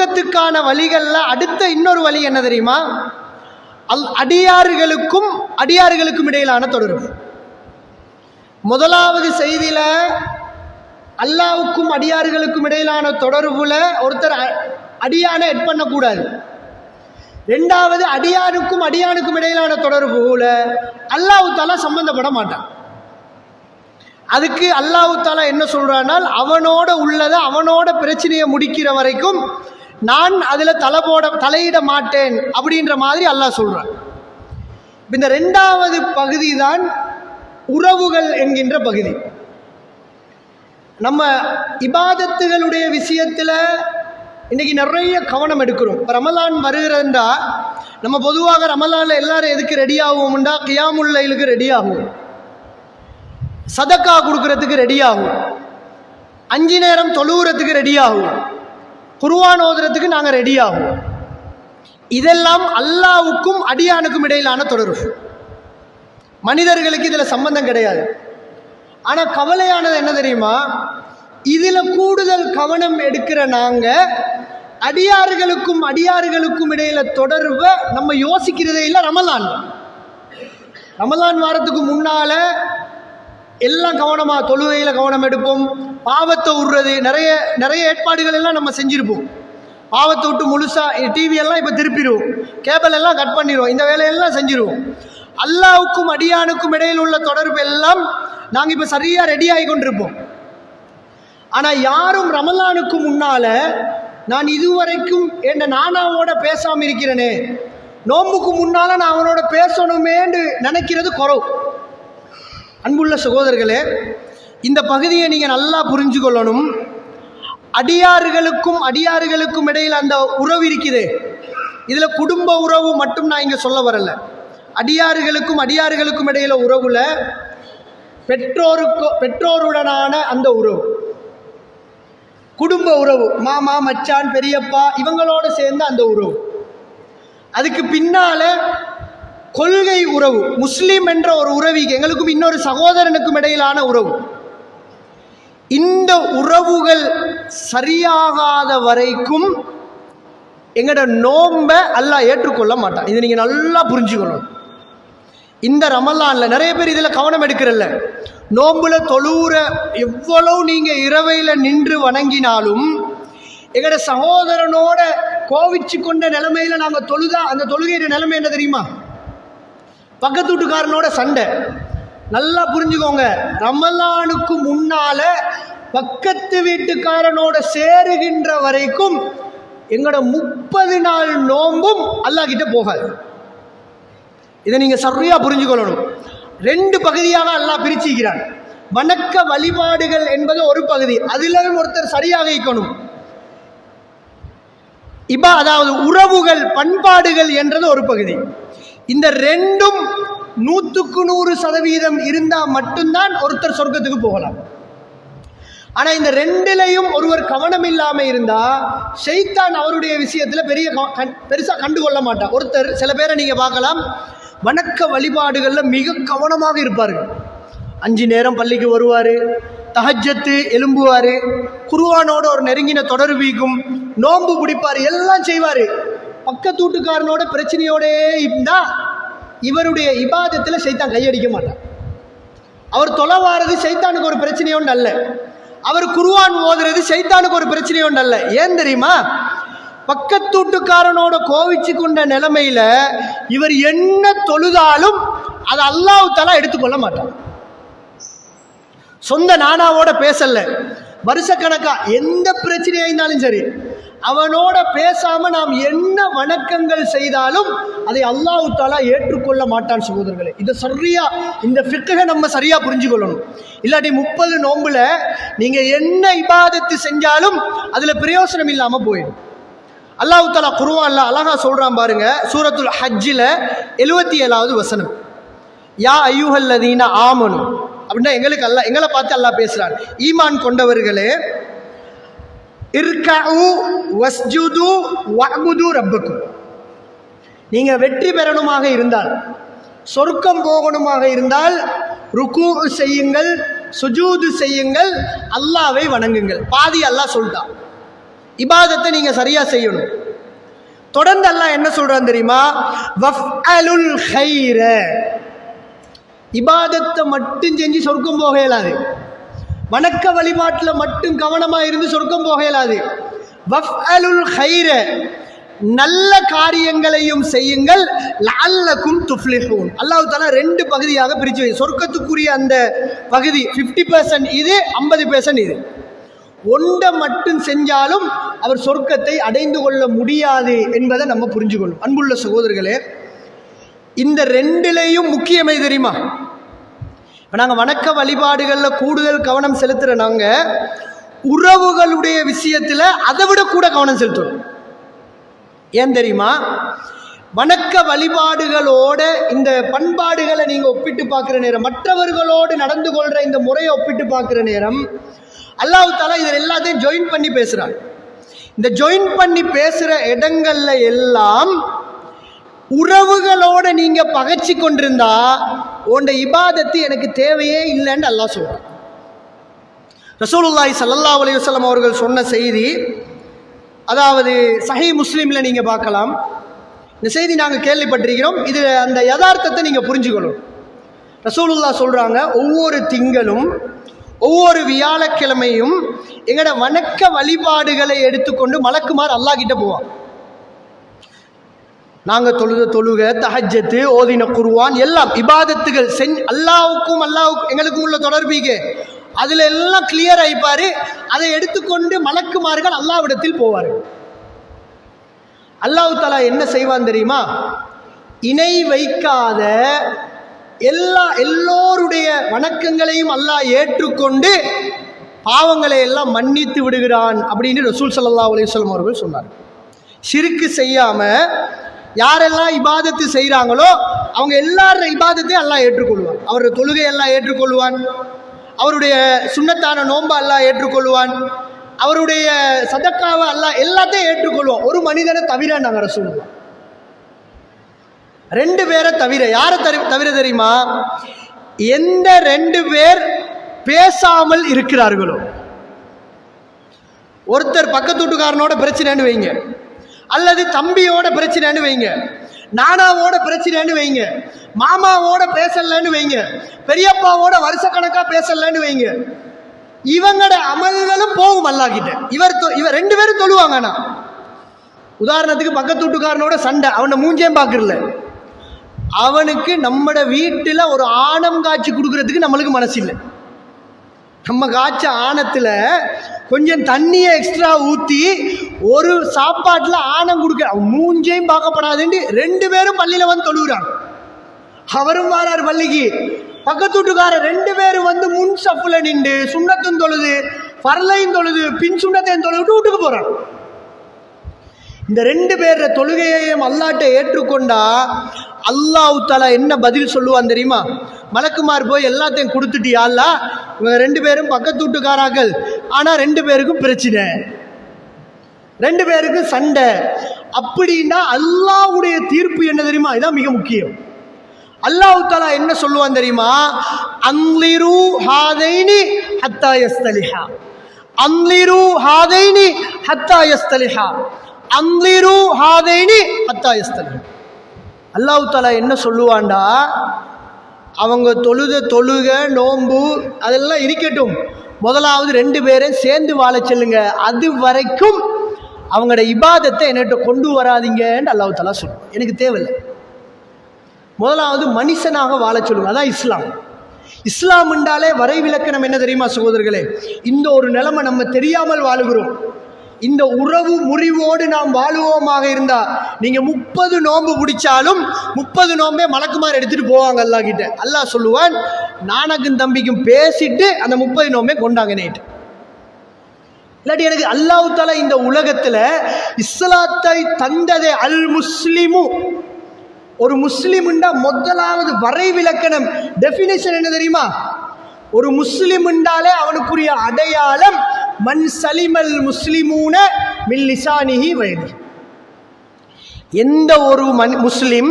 சொர்க்கத்துக்கான வழிகள்ல அடுத்த இன்னொரு வழி என்ன தெரியுமா? அல் அடியாறுகளுக்கும் அடியாறுகளுக்கும் இடையிலான தொடர்பு. முதலாவது செய்தியில் அல்லாவுக்கும் அடியாறுகளுக்கும் இடையிலான தொடர்புல ஒருத்தர் அடியான அடியானை எட் பண்ணக்கூடாது. ரெண்டாவது அடியானுக்கும் அடியானுக்கும் இடையிலான தொடர்புல அல்லாஹ் தாலா சம்பந்தப்பட மாட்டான். அதுக்கு அல்லாஹ் தாலா என்ன சொல்றானால் அவனோட உள்ளதை அவனோட பிரச்சனையை முடிக்கிற வரைக்கும் நான் அதில் தலை போட தலையிட மாட்டேன் அப்படின்ற மாதிரி அல்லாஹ் சொல்கிறான் இந்த ரெண்டாவது பகுதி தான் உறவுகள் என்கின்ற பகுதி. நம்ம இபாதத்துகளுடைய விஷயத்தில் இன்னைக்கு நிறைய கவனம் எடுக்கிறோம். இப்போ ரமலான் வருகிறண்டா நம்ம பொதுவாக ரமலானில் எல்லாரும் எதுக்கு ரெடி ஆகுவோம்டா கியாமுல்லைலுக்கு ரெடி ஆகும். சதக்கா கொடுக்கறதுக்கு ரெடி ஆகும். அஞ்சு நேரம் தொழுவுறதுக்கு ரெடி ஆகும். குருவான் ஓதுறதுக்கு நாங்கள் ரெடி ஆகும் இதெல்லாம் அல்லாவுக்கும் அடியானுக்கும் இடையிலான தொடர்பு. மனிதர்களுக்கு இதில் சம்பந்தம் கிடையாது. ஆனால் கவலையானது என்ன தெரியுமா? இதில் கூடுதல் கவனம் எடுக்கிற நாங்கள் அடியார்களுக்கும் அடியார்களுக்கும் இடையில தொடர்பை நம்ம யோசிக்கிறதே இல்லை ரமலான். ரமலான் வாரத்துக்கு முன்னால எல்லாம் கவனமாக தொழுகையில் கவனம் எடுப்போம். பாவத்தை விடுறது நிறைய நிறைய ஏற்பாடுகள் எல்லாம் நம்ம செஞ்சுருப்போம். பாவத்தை விட்டு முழுசாக டிவியெல்லாம் இப்போ திருப்பிடுவோம். கேபிள் எல்லாம் கட் பண்ணிடுவோம். இந்த வேலையெல்லாம் செஞ்சிருவோம். அல்லாவுக்கும் அடியானுக்கும் இடையில் உள்ள தொடர்பு எல்லாம் நாங்கள் இப்போ சரியாக ரெடி ஆகி கொண்டிருப்போம். ஆனால் யாரும் ரமலானுக்கு முன்னால் நான் இதுவரைக்கும் என்ன நானாவோட பேசாமல் இருக்கிறேனே. நோம்புக்கு முன்னால நான் அவனோட பேசணுமேன்னு நினைக்கிறது குறவு. அன்புள்ள சகோதரர்களே இந்த பகுதியை நீங்கள் நல்லா புரிஞ்சு கொள்ளணும் அடியாறுகளுக்கும் அடியாறுகளுக்கும் இடையில் அந்த உறவு இருக்குது. இதில் குடும்ப உறவு மட்டும் நான் இங்கே சொல்ல வரல. அடியாறுகளுக்கும் அடியாறுகளுக்கும் இடையில உறவுல பெற்றோருக்கு பெற்றோருடனான அந்த உறவு. குடும்ப உறவு மாமா மச்சான் பெரியப்பா இவங்களோட சேர்ந்த அந்த உறவு. அதுக்கு பின்னால கொள்கை உறவு முஸ்லீம் என்ற ஒரு உறவிக்கு எங்களுக்கும் இன்னொரு சகோதரனுக்கும் இடையிலான உறவு. இந்த உறவுகள் சரியாகாத வரைக்கும் எங்களோட நோன்பை அல்லாஹ் ஏற்றுக்கொள்ள மாட்டான். இதை நீங்கள் நல்லா புரிஞ்சுக்கணும். இந்த ரமலானில் நிறைய பேர் இதில் கவனம் எடுக்கிறல்ல. நோம்புல தொழுவுற எவ்வளவு நீங்கள் இரவையில் நின்று வணங்கினாலும் எங்களோட சகோதரனோட கோவிச்சு கொண்ட நிலைமையில் நாங்கள் தொழுதா அந்த தொழுகையிற நிலைமை என்ன தெரியுமா? பக்கத்து வீட்டுக்காரனோட சண்டை. நல்லா புரிஞ்சுக்கோங்க. ரமலானுக்கு முன்னால பக்கத்து வீட்டுக்காரனோட சேருகின்ற வரைக்கும் எங்களோட முப்பது நாள் நோம்பும் அல்லாஹ் கிட்ட போகாது. இதை நீங்க சரியா புரிஞ்சுக்கொள்ளணும். ரெண்டு பகுதியாக அல்லாஹ் பிரிச்சுக்கிறான் வணக்க வழிபாடுகள் என்பது ஒரு பகுதி. அதிலும் ஒருத்தர் சரியாக இருக்கணும் இப்ப அதாவது உறவுகள் பண்பாடுகள் என்றது ஒரு பகுதி. இந்த ரெண்டும் நூற்றுக்கு நூறு சதவீதம் இருந்தால் மட்டும்தான் ஒருத்தர் சொர்க்கத்துக்கு போகலாம். ஆனால் இந்த ரெண்டிலையும் ஒருவர் கவனம் இல்லாமல் இருந்தால் ஷைத்தான் அவருடைய விஷயத்தில் பெரிய பெருசாக கண்டுகொள்ள மாட்டான் ஒருத்தர் சில பேரை நீங்கள் பார்க்கலாம். வணக்க வழிபாடுகளில் மிக கவனமாக இருப்பார்கள். அஞ்சு நேரம் பள்ளிக்கு வருவார் தஹஜத்து எலும்புவார் குருவானோட ஒரு நெருங்கின தொடர்பீக்கும் நோன்பு பிடிப்பார் எல்லாம் செய்வார். பக்கத்து வீட்டுக்காரனோட பிரச்சனையோடே இருந்தால் இவருடைய இபாதத்தில் சைத்தான் கையடிக்க மாட்டான். அவர் தொலைவாரது சைத்தானுக்கு ஒரு பிரச்சனையோண்டு அல்ல. அவர் குருவான் ஓதுறது சைத்தானுக்கு ஒரு பிரச்சனையோண்டு அல்ல. ஏன் தெரியுமா? பக்கத்தூட்டுக்காரனோட கோவிச்சு கொண்ட நிலைமையில இவர் என்ன தொழுதாலும் அதை அல்லாஹ் தலா எடுத்துக்கொள்ள மாட்டார் சொந்த நானாவோட பேசல. வருஷக்கணக்கா எந்த பிரச்சனையாக இருந்தாலும் சரி. அவனோட பேசாம நாம் என்ன வணக்கங்கள் செய்தாலும் அதை அல்லாஹு தாலா ஏற்றுக்கொள்ள மாட்டான் சகோதரர்களே. இதை சரியா? இந்த ஃபிக்கை நம்ம சரியா புரிஞ்சுக்கொள்ளணும். இல்லாட்டி முப்பது நோம்புல நீங்க என்ன இபாதத்து செஞ்சாலும் அதுல பிரயோசனம் இல்லாம போயிடும். அல்லாஹு தாலா குருவான்ல அழகா சொல்றான் பாருங்க சூரத்துல் ஹஜ்ஜில் எழுபத்தி ஏழாவது வசனம். யா ஐயூஹல்லதீன ஆமனும் அப்படின்னா எங்களுக்கு அல்ல எங்களை பார்த்து அல்லாஹ் பேசுறான். ஈமான் கொண்டவர்களே இர்கஉ வஸ்ஜுது வஅபுது ரப்பக்கும். நீங்கள் வெற்றி பெறணுமாக இருந்தால் சொர்க்கம் போகணுமாக இருந்தால் ருக்கு செய்யுங்கள் சுஜூது செய்யுங்கள் அல்லாவை வணங்குங்கள். பாதி அல்லாஹ் சொல்லிட்டான் இபாதத்தை நீங்கள் சரியாக செய்யணும். தொடர்ந்து அல்லாஹ் என்ன சொல்கிறான் தெரியுமா? வஃஅலுல் ஹைர இபாதத்தை மட்டும் செஞ்சு சொர்க்கம் போக இயலாது. வணக்க வழிபாட்டில் மட்டும் கவனமாக இருந்து சொர்க்கம் போக இயலாது அலுல் ஹைர நல்ல காரியங்களையும் செய்யுங்கள். லல்லக்கும் துஃப்லிஹூன். அல்லாஹ் தாலா ரெண்டு பகுதியாக பிரித்து வை சொர்க்கத்துக்குரிய அந்த பகுதி 50% இது 50% இது. ஒன்றை மட்டும் செஞ்சாலும் அவர் சொர்க்கத்தை அடைந்து கொள்ள முடியாது என்பதை நம்ம புரிஞ்சுக்கணும். அன்புள்ள சகோதரர்களே இந்த ரெண்டுலேயும் முக்கியமே தெரியுமா? இப்போ நாங்கள் வணக்க வழிபாடுகளில் கூடுதல் கவனம் செலுத்துகிற நாங்கள் உறவுகளுடைய விஷயத்தில் அதை விட கூட கவனம் செலுத்தணும். ஏன் தெரியுமா? வணக்க வழிபாடுகளோட இந்த பண்பாடுகளை நீங்கள் ஒப்பிட்டு பார்க்குற நேரம் மற்றவர்களோடு நடந்து கொள்கிற இந்த முறையை ஒப்பிட்டு பார்க்குற நேரம் அல்லாஹு தாலா இதில் எல்லாத்தையும் ஜாயின் பண்ணி பேசுகிறார் இந்த ஜாயின் பண்ணி பேசுகிற இடங்கள்ல எல்லாம் உறவுகளோடு நீங்கள் பகச்சி கொண்டிருந்தா உன்ட இபாதத்து எனக்கு தேவையே இல்லைன்னு அல்லாஹ் சொல்கிறான் ரசூலுல்லாய் சல்லல்லா அலையுசல்லம் அவர்கள் சொன்ன செய்தி அதாவது சஹி முஸ்லீமில் நீங்கள் பார்க்கலாம். இந்த செய்தி நாங்கள் கேள்விப்பட்டிருக்கிறோம். இது அந்த யதார்த்தத்தை நீங்கள் புரிஞ்சுக்கணும். ரசூலுல்லா சொல்கிறாங்க ஒவ்வொரு திங்களும் ஒவ்வொரு வியாழக்கிழமையும் எங்களோட வணக்க வழிபாடுகளை எடுத்துக்கொண்டு மலக்குமார் அல்லாஹ் கிட்ட போவான். நாங்கள் தொழுத தொழுக தஹஜத்து ஓதின குருவான் எல்லாம் இபாதத்துகள் செஞ் அல்லாவுக்கும் அல்லாவுக்கும் எங்களுக்கும் உள்ள தொடர்பீக அதில் எல்லாம் கிளியர் ஆயிப்பாரு அதை எடுத்துக்கொண்டு மலக்குமார்கள் அல்லாவிடத்தில் போவார் அல்லாஹ் தலா என்ன செய்வான் தெரியுமா? இணை வைக்காத எல்லா எல்லோருடைய வணக்கங்களையும் அல்லாஹ் ஏற்றுக்கொண்டு பாவங்களை எல்லாம் மன்னித்து விடுகிறான் அப்படின்னு ரசூல் சல்லா அலிஸ்லம் அவர்கள் சொன்னார் சிறுக்கு செய்யாமல் யாரெல்லாம் இபாதத்து செய்கிறாங்களோ அவங்க எல்லார இபாதத்தையும் எல்லாம் ஏற்றுக்கொள்வான். அவருடைய தொழுகை எல்லாம் ஏற்றுக்கொள்வான். அவருடைய சுண்ணத்தான நோன்பை எல்லாம் ஏற்றுக்கொள்வான். அவருடைய சதக்காவை எல்லாம் எல்லாத்தையும் ஏற்றுக்கொள்வோம் ஒரு மனிதனை தவிர நாங்கள் சொல்லுவோம் ரெண்டு பேரை தவிர யாரை தவி- தவிர தெரியுமா? எந்த ரெண்டு பேர் பேசாமல் இருக்கிறார்களோ. ஒருத்தர் பக்கத்து வீட்டுக்காரனோட பிரச்சனைன்னு வைங்க. அல்லது தம்பியோட பிரச்சனைன்னு வைங்க. நானாவோட பிரச்சனைன்னு வைங்க. மாமாவோட பேசலன்னு வைங்க. பெரியப்பாவோட வருஷக்கணக்கா பேசலன்னு வைங்க. இவங்களோட அமல்களும் போகும் அல்லாக்கிட்ட இவர் தொ- இவர் ரெண்டு பேரும் தொழுவாங்க ஆனால் உதாரணத்துக்கு பக்கத்து வீட்டுக்காரனோட சண்டை. அவனை மூஞ்சேம் பார்க்கறல அவனுக்கு நம்மட வீட்டில் ஒரு ஆணம் காய்ச்சி கொடுக்கறதுக்கு நம்மளுக்கு மனசு இல்லை நம்ம காய்ச்ச ஆணத்தில் கொஞ்சம் தண்ணியை எக்ஸ்ட்ரா ஊற்றி ஒரு சாப்பாட்டில் ஆணம் கொடுக்க அவன் மூஞ்சையும் பார்க்கப்படாதுன்னு ரெண்டு பேரும் பள்ளியில் வந்து தொழுகிறான். அவரும் வாரார் பள்ளிக்கு. பக்கத்து வீட்டுக்காரர் ரெண்டு பேரும் வந்து முன் சப்புல நின்று சுண்ணத்தும் தொழுது பரலையும் தொழுது பின் சுண்ணத்தையும் தொழுது வீட்டுக்கு போறான். இந்த ரெண்டு பேர தொழுகையையும் அல்லாட்டை ஏற்றுக்கொண்டா அல்லாஹ் தலா என்ன பதில் சொல்லுவான் தெரியுமா? மலக்குமார் போய் எல்லாத்தையும் கொடுத்துட்டியா அல்லா? இவங்க ரெண்டு பேரும் பக்கத்து வீட்டுக்காராக்கள். ஆனால் ரெண்டு பேருக்கும் பிரச்சனை. ரெண்டு பேருக்கும் சண்டை. அப்படின்னா அல்லாஹ்வுடைய தீர்ப்பு என்ன தெரியுமா? இதுதான் மிக முக்கியம். அல்லாஹ் தாலா என்ன சொல்லுவான் தெரியுமா? அன்லிரு ஹாதைனி ஹத்தா யஸ்தலிஹா. அன்லிரு ஹாதைனி ஹத்தா யஸ்தலிஹா. அன்லிரு ஹாதைனி ஹத்தா யஸ்தலிஹா. அல்லாஹ் தாலா என்ன சொல்லுவான்டா? அவங்க தொழுத தொழுக நோன்பு அதெல்லாம் இருக்கட்டும். முதலாவது ரெண்டு பேரும் சேர்ந்து வாழ செல்லுங்க. அது வரைக்கும் அவங்களோட இபாதத்தை என்னட்ட கொண்டு வராதீங்கன்னு அல்லாஹ் தஆலா எனக்கு தேவையில்லை. முதலாவது மனுஷனாக வாழ சொல்லுங்க. அதான் இஸ்லாம். இஸ்லாம் என்றாலே வரைவிலக்கணம் என்ன தெரியுமா சகோதரர்களே? இந்த ஒரு நிலைமை நம்ம தெரியாமல் வாழுகிறோம். இந்த உறவு முறிவோடு நாம் வாழுவோமாக இருந்தா நீங்க முப்பது நோன்பு பிடிச்சாலும் முப்பது நோம்பே மலக்குமார் எடுத்துட்டு போவாங்க அல்லா கிட்ட. அல்லாஹ் சொல்லுவான் நானக்கும் தம்பிக்கும் பேசிட்டு அந்த முப்பது நோம்பே கொண்டாங்க நேற்று இல்லாட்டி எனக்கு அல்லாஹ் தாலா இந்த உலகத்துல இஸ்லாத்தை தந்ததே அல் முஸ்லிமு. ஒரு முஸ்லிம்ண்டா முதலாவது வரைவிலக்கணம். டெஃபினேஷன் என்ன தெரியுமா? ஒரு முஸ்லிம் என்றாலே அவனுக்குரிய அடையாளம் மன் சலிமல் முஸ்லிமூன மில்லிசானிஹி வயது. எந்த ஒரு மன் முஸ்லிம்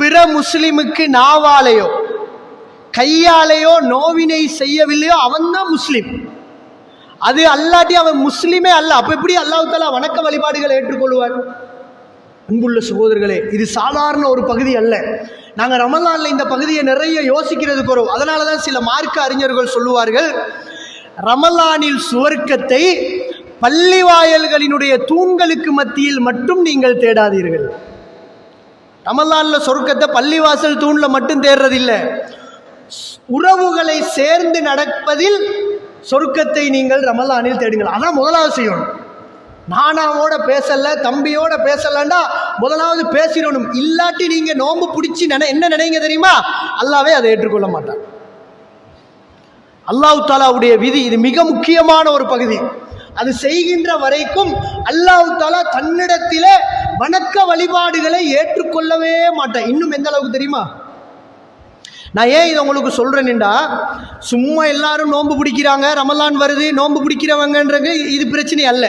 பிற முஸ்லிமுக்கு நாவாலேயோ கையாலேயோ நோவினை செய்யவில்லையோ அவன்தான் முஸ்லிம். அது அல்லாட்டி அவன் முஸ்லிமே அல்ல. அப்ப எப்படி அல்லாஹ் தாலா வணக்க வழிபாடுகளை ஏற்றுக்கொள்வார் அன்புள்ள சகோதரர்களே இது சாதாரண ஒரு பகுதி அல்ல. நாங்கள் ரமலான்ல இந்த பகுதியை நிறைய யோசிக்கிறது குறவு அதனால தான் சில மார்க்க அறிஞர்கள் சொல்லுவார்கள் ரமலானில் சுவர்க்கத்தை பள்ளி வாயல்களினுடைய தூண்களுக்கு மத்தியில் மட்டும் நீங்கள் தேடாதீர்கள். ரமலான்ல சொர்க்கத்தை பள்ளிவாசல் தூணில் மட்டும் தேடுறதில்லை உறவுகளை சேர்ந்து நடப்பதில் சொர்க்கத்தை நீங்கள் ரமலானில் தேடுங்கள். அதான் முதலாவது செய்யணும். நானாவோட பேசல தம்பியோட பேசலன்னா முதலாவது பேசிடணும். இல்லாட்டி நீங்கள் நோம்பு பிடிச்சி நினை என்ன நினைங்க தெரியுமா? அல்லாவே அதை ஏற்றுக்கொள்ள மாட்டான். அல்லாஹு தாலாவுடைய விதி இது மிக முக்கியமான ஒரு பகுதி. அது செய்கின்ற வரைக்கும் அல்லாஹ் தாலா தன்னிடத்திலே வணக்க வழிபாடுகளை ஏற்றுக்கொள்ளவே மாட்டேன். இன்னும் எந்த அளவுக்கு தெரியுமா? நான் ஏன் இதை உங்களுக்கு சொல்கிறேன்டா சும்மா எல்லாரும் நோன்பு பிடிக்கிறாங்க ரமலான் வருது நோன்பு பிடிக்கிறவங்கன்றது இது பிரச்சனை அல்ல.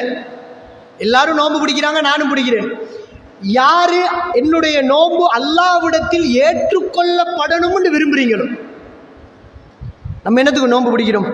எல்லாரும் நோன்பு பிடிக்கிறாங்க நானும் பிடிக்கிறேன். யாரு என்னுடைய நோன்பு அல்லாவிடத்தில் ஏற்றுக்கொள்ளப்படணும்னு விரும்புறீங்களோ? நம்ம என்னத்துக்கு நோன்பு பிடிக்கிறோம்?